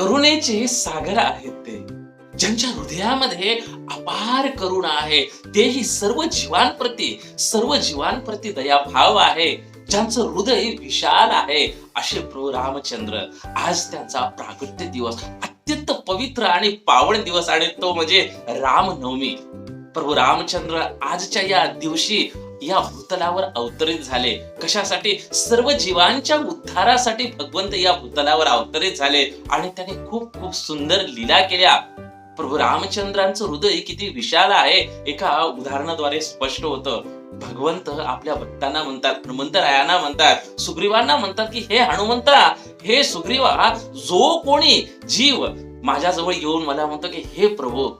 करुणेचे सागर आहेत ते. ज्यांच्या हृदयामध्ये अपार करुणा आहे तेही सर्व जीवांप्रती सर्व जीवांप्रती दयाभाव आहे. ज्यांचं हृदय विशाल आहे असे प्रभू रामचंद्र. आज त्यांचा प्रागट्य दिवस अत्यंत पवित्र आणि पावन दिवस आणि तो म्हणजे रामनवमी. प्रभू रामचंद्र आजच्या या दिवशी या भूतलावर अवतरित झाले. कशासाठी? सर्व जीवांच्या उद्धारासाठी भगवंत या भूतलावर अवतरित झाले. आणि त्याने खूप खूप सुंदर लीला केल्या. प्रभू रामचंद्रांचं हृदय किती विशाल आहे एका उदाहरणाद्वारे स्पष्ट होतं. भगवंत आपल्या भक्तांना म्हणतात हनुमंतरायांना म्हणतात सुग्रीवांना म्हणतात की हे हनुमंता हे सुग्रीवा जो कोणी जीव माझ्याजवळ येऊन मला म्हणतो की हे प्रभू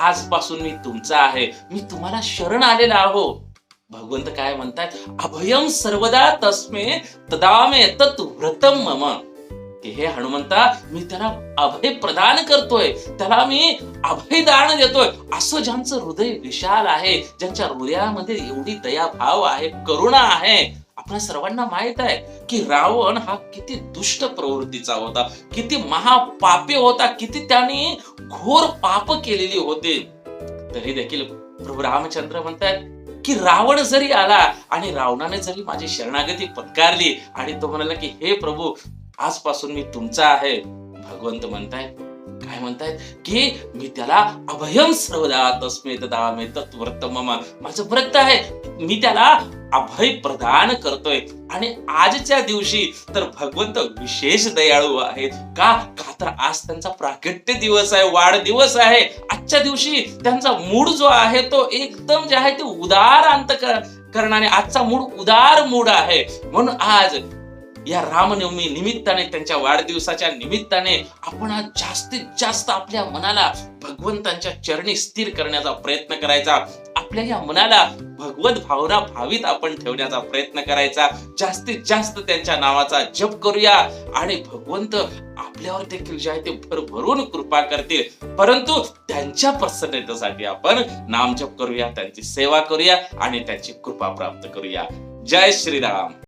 आजपासून मी तुमचा आहे. मी तुम्हाला शरण आलेला आहो भगवंत काय म्हणतात? अभयम सर्वदा तस्मे तदामे तत् व्रतम मम. की हे हनुमंता मी त्याला अभय प्रदान करतोय. त्याला मी अभय दान देतोय. असं ज्यांचं हृदय विशाल आहे ज्यांच्या हृदयामध्ये एवढी दयाभाव आहे करुणा आहे आपल्या सर्वांना माहीत आहे की रावण हा किती दुष्ट प्रवृत्तीचा होता किती महापापी होता किती त्याने घोर पाप केलेली होते. तरी देखील प्रभू रामचंद्र म्हणतात की रावण जरी आला आणि रावणाने जरी माझी शरणागती पत्कारली आणि तो म्हणाला की हे प्रभू आजपासून मी तुमचा आहे. भगवंत म्हणताय काय म्हणतायत? की मी त्याला अभयम सर्वदा तस्मे तदामे तत्व्रत माझं व्रत आहे. मी त्याला अभय प्रदान करतोय. आणि आजच्या दिवशी तर भगवंत विशेष दयाळू आहेत. का तर आज त्यांचा प्रागट्य दिवस आहे वाढदिवस आहे. आजच्या दिवशी त्यांचा मूड जो आहे तो एकदम जे आहे ते उदार अंत करणारे आजचा मूड उदार मूड आहे. म्हणून आज या रामनवमी निमित्ताने त्यांच्या वाढदिवसाच्या निमित्ताने आपण आज जास्तीत जास्त आपल्या मनाला भगवंतांच्या चरणी स्थिर करण्याचा प्रयत्न करायचा. आपल्या या मनाला भगवत भावना भावित आपण ठेवण्याचा प्रयत्न करायचा. जास्तीत जास्त त्यांच्या नावाचा जप करूया आणि भगवंत आपल्यावर देखील जे आहे ते भरभरून कृपा करतील. परंतु त्यांच्या प्रसन्नतेसाठी आपण नामजप करूया त्यांची सेवा करूया आणि त्यांची कृपा प्राप्त करूया. जय श्रीराम.